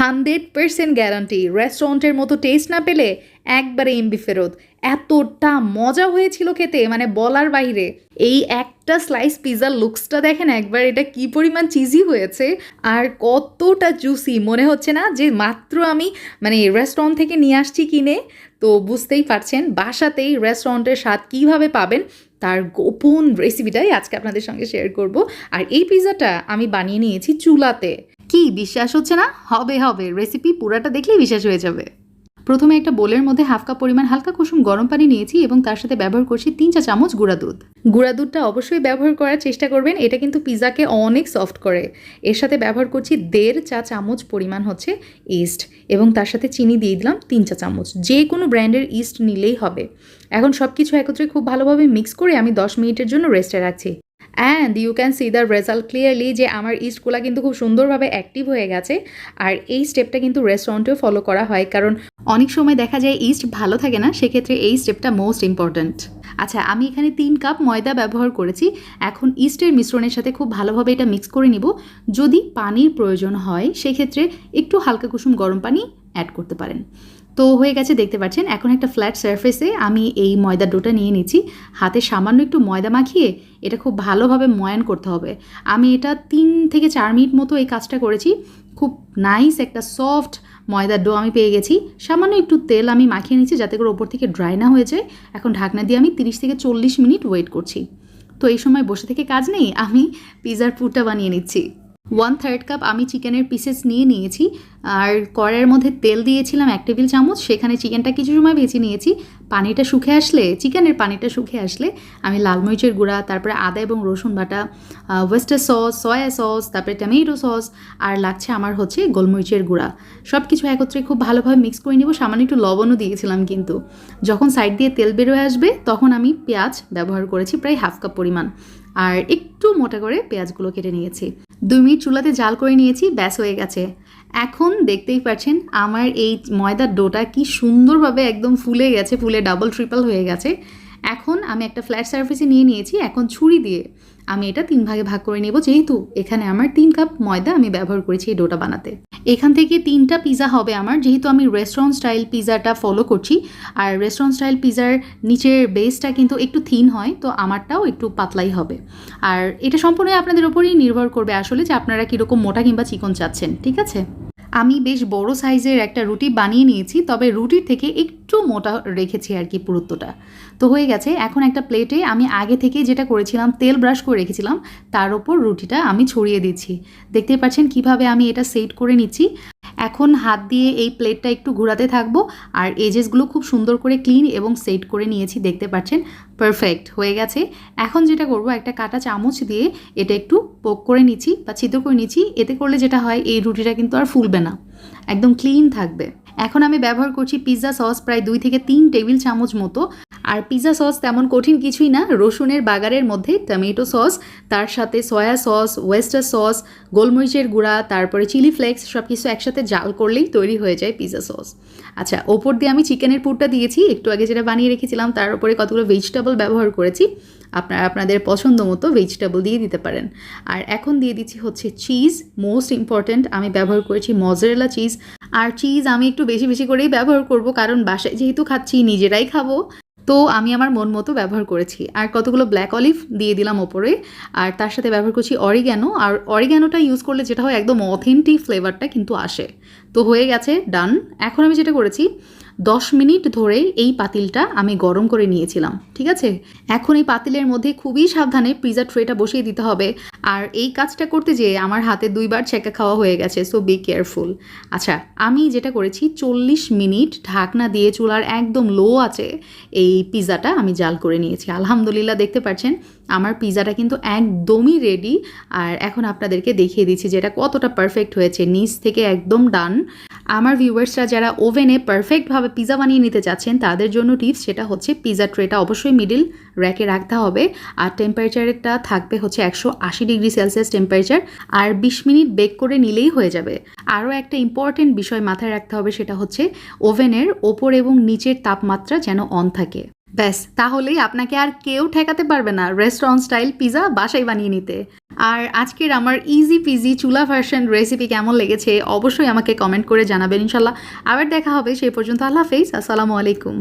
Hundred percent guarantee. রেস্টুরেন্টের মতো test না পেলে একবারে এমবি ফেরত। এতটা মজা হয়েছিল খেতে মানে বলার বাইরে। এই একটা স্লাইস পিৎজার লুকসটা দেখেন একবার, এটা কি পরিমাণ চিজি হয়েছে আর কতটা জুসি মনে হচ্ছে না যে মাত্র আমি মানে রেস্টুরেন্ট থেকে নিয়ে আসছি কিনে। তো বুঝতেই পারছেন বাসাতেই রেস্টুরেন্টের স্বাদ কীভাবে পাবেন, তার গোপন রেসিপিটাই আজকে আপনাদের সঙ্গে শেয়ার করব। আর এই পিৎজাটা আমি বানিয়ে নিয়েছি চুলাতে। কি বিশ্বাস হচ্ছে না? হবে হবে। রেসিপি পুরাটা দেখলেই বিশ্বাস হয়ে যাবে। প্রথমে একটা বোলের মধ্যে হাফ কাপ পরিমাণ হালকা কুসুম গরম পানি নিয়েছি এবং তার সাথে ব্যবহার করছি তিন চা চামচ গুঁড়া দুধ। গুঁড়া দুধটা অবশ্যই ব্যবহার করার চেষ্টা করবেন। এটা কিন্তু পিৎজাকে অনেক সফট করে। এর সাথে ব্যবহার করছি দেড় চা চামচ পরিমাণ হচ্ছে ইস্ট এবং তার সাথে চিনি দিয়ে দিলাম তিন চা চামচ। যে কোনো ব্র্যান্ডের ইস্ট নিলেই হবে। এখন সব কিছু একত্রে খুব ভালোভাবে মিক্স করে আমি দশ মিনিটের জন্য রেস্টে রাখছি। And you can see the result clearly যে আমার ইস্টগুলো কিন্তু খুব সুন্দরভাবে অ্যাক্টিভ হয়ে গেছে। আর এই স্টেপটা কিন্তু রেস্টুরেন্টেও ফলো করা হয়, কারণ অনেক সময় দেখা যায় ইস্ট ভালো থাকে না, সেক্ষেত্রে এই স্টেপটা মোস্ট ইম্পর্ট্যান্ট আচ্ছা আমি এখানে তিন কাপ ময়দা ব্যবহার করেছি। এখন ইস্টের মিশ্রণের সাথে খুব ভালোভাবে এটা মিক্স করে নিব। যদি পানির প্রয়োজন হয়, সেক্ষেত্রে একটু হালকা কুসুম গরম পানি অ্যাড করতে পারেন। তো হয়ে গেছে, দেখতে পাচ্ছেন, এখন একটা ফ্ল্যাট সারফেসে আমি এই ময়দা ডোটা নিয়ে নিচ্ছি। হাতে সামান্য একটু ময়দা মাখিয়ে এটা খুব ভালোভাবে ময়ান করতে হবে। আমি এটা তিন থেকে চার মিনিট মতো এই কাজটা করেছি। খুব নাইস একটা সফট ময়দার ডো আমি পেয়ে গেছি। সামান্য একটু তেল আমি মাখিয়ে নিচ্ছি যাতে করে ওপর থেকে ড্রাই না হয়ে যায়। এখন ঢাকনা দিয়ে আমি তিরিশ থেকে চল্লিশ মিনিট ওয়েট করছি। তো এই সময় বসে থেকে কাজ নেই, আমি পিৎজার পুরটা বানিয়ে নিচ্ছি। ওয়ান থার্ড কাপ আমি চিকেনের পিসেস নিয়ে নিয়েছি। আর কড়াইয়ের মধ্যে তেল দিয়েছিলাম এক টেবিল চামচ, সেখানে চিকেনটা কিছু সময় ভেজে নিয়েছি। পানিটা শুকে আসলে, চিকেনের পানিটা শুকে আসলে আমি লাল মরিচের গুঁড়া, তারপরে আদা এবং রসুন বাটা ওয়েস্টার সস সয়া সস তারপরে টমেটো সস আর লাগছে আমার হচ্ছে গোলমরিচের গুঁড়া। সব কিছু একত্রে খুব ভালোভাবে মিক্স করে নিব, সামান্য একটু লবণও দিয়েছিলাম কিন্তু। যখন সাইড দিয়ে তেল বেরোয় আসবে, তখন আমি পেঁয়াজ ব্যবহার করেছি প্রায় হাফ কাপ পরিমাণ। আর একটু মোটা করে পেঁয়াজগুলো কেটে নিয়েছি। দুই মিনিট চুলাতে জাল করে নিয়েছি, ব্যাস হয়ে গেছে। এখন দেখতেই পাচ্ছেন, আমার এই ময়দার ডোটা কি সুন্দরভাবে একদম ফুলে গেছে, ফুলে ডাবল ট্রিপল হয়ে গেছে। এখন আমি একটা ফ্ল্যাট সার্ফেসে নিয়ে নিয়েছি, এখন ছুরি দিয়ে আমি এটা তিন ভাগে ভাগ করে নেব। যেহেতু এখানে আমার তিন কাপ ময়দা আমি ব্যবহার করেছি এই ডোটা বানাতে। এখান থেকে তিনটা পিৎজা হবে আমার। যেহেতু আমি রেস্টুরেন্ট স্টাইল পিজাটা ফলো করছি, আর রেস্টুরেন্ট স্টাইল পিৎজার নিচের বেসটা কিন্তু একটু থিন হয়, তো আমারটাও একটু পাতলাই হবে। আর এটা সম্পূর্ণ আপনাদের ওপরেই নির্ভর করবে আসলে যে আপনারা কীরকম মোটা কিংবা চিকন চাচ্ছেন, ঠিক আছে? আমি বেশ বড় সাইজের একটা রুটি বানিয়ে নিয়েছি, তবে রুটির থেকে একটু মোটা রেখেছি আর কি পুরুত্বটা। তো হয়ে গেছে, এখন একটা প্লেটে আমি আগে থেকে যেটা করেছিলাম, তেল ব্রাশ করে রেখেছিলাম, তার ওপর রুটিটা আমি ছড়িয়ে দিচ্ছি। দেখতে পাচ্ছেন কীভাবে আমি এটা সেট করে নিচ্ছি। এখন হাত দিয়ে এই প্লেটটা একটু ঘুরাতে থাকব। আর এজেসগুলো খুব সুন্দর করে ক্লিন এবং সেট করে নিয়েছি, দেখতে পাচ্ছেন? পারফেক্ট হয়ে গেছে। এখন যেটা করব, একটা কাটা চামচ দিয়ে এটা একটু পোক করে নিচ্ছি বা ছিদ্র করে নিচ্ছি। এতে করলে যেটা হয়, এই রুটিটা কিন্তু আর ফুলবে না। একদম ক্লিন থাকবে। এখন আমি ব্যবহার করছি পিৎজা সস প্রায় দুই থেকে তিন টেবিল চামচ মতো। আর পিৎজা সস তেমন কঠিন কিছুই না, রসুনের বাগারের মধ্যে টমেটো সস তার সাথে সয়া সস ওয়েস্টার সস গোলমরিচের গুঁড়া, তারপরে চিলি ফ্লেক্স সব কিছু একসাথে জাল করলেই তৈরি হয়ে যায় পিৎজা সস আচ্ছা ওপর দিয়ে আমি চিকেনের পুরটা দিয়েছি, একটু আগে যেটা বানিয়ে রেখেছিলাম, তার উপরে কতগুলো ভেজিটেবল ব্যবহার করেছি, আপনারা, আপনাদের পছন্দ মতো ভেজিটেবল দিয়ে দিতে পারেন। আর এখন দিয়ে দিচ্ছি হচ্ছে চিজ মোস্ট ইম্পর্ট্যান্ট আমি ব্যবহার করেছি মজরেলা চিজ আর চিজ আমি একটু বেশি বেশি করেই ব্যবহার করব, কারণ বাসায় যেহেতু খাচ্ছি, নিজেরাই খাব। তো আমি আমার মন মতো ব্যবহার করেছি। আর কতগুলো ব্ল্যাক অলিভ দিয়ে দিলাম ওপরে। আর তার সাথে ব্যবহার করছি অরিগ্যানো আর অরিগ্যানোটা ইউজ করলে যেটা হয় একদম অথেন্টিক ফ্লেভারটা কিন্তু আসে। তো হয়ে গেছে ডান এখন আমি যেটা করেছি দশ মিনিট ধরে এই পাতিলটা আমি গরম করে নিয়েছিলাম, ঠিক আছে? এখন এই পাতিলের মধ্যে খুবই সাবধানে পিজা ট্রেটা বসিয়ে দিতে হবে। আর এই কাজটা করতে যেয়ে আমার হাতে দুইবার ছেঁকা খাওয়া হয়ে গেছে সো বি কেয়ারফুল আচ্ছা আমি যেটা করেছি, চল্লিশ মিনিট ঢাকনা দিয়ে চুলার একদম লো আছে এই পিজাটা আমি জাল করে নিয়েছি। আলহামদুলিল্লাহ, দেখতে পাচ্ছেন? আমার পিজাটা কিন্তু একদমই রেডি আর এখন আপনাদেরকে দেখিয়ে দিচ্ছি যে এটা কতটা পারফেক্ট হয়েছে, নিচ থেকে একদম ডান আমার ভিউয়ার্সরা যারা ওভেনে পারফেক্টভাবে পিজা বানিয়ে নিতে চাচ্ছেন, তাদের জন্য টিপস সেটা হচ্ছে পিজা ট্রেটা অবশ্যই মিডিল র্যাকে রাখতে হবে। আর টেম্পারেচারটা থাকবে হচ্ছে একশো আশি ডিগ্রি সেলসিয়াস টেম্পারেচার আর বিশ মিনিট বেক করে নিলেই হয়ে যাবে। আরও একটা ইম্পর্টেন্ট বিষয় মাথায় রাখতে হবে, সেটা হচ্ছে ওভেনের ওপর এবং নিচের তাপমাত্রা যেন অন থাকে। ব্যাস, তাহলেই আপনাকে আর কেউ ঠেকাতে পারবে না রেস্টুরেন্ট স্টাইল পিজা বাসায় বানিয়ে নিতে। আর আজকের আমার ইজি পিজি চুলা ভার্সন রেসিপি কেমন লেগেছে অবশ্যই আমাকে কমেন্ট করে জানাবেন ইনশাল্লাহ। আবার দেখা হবে, সেই পর্যন্ত আল্লাহ হাফেজ, আসসালামু আলাইকুম।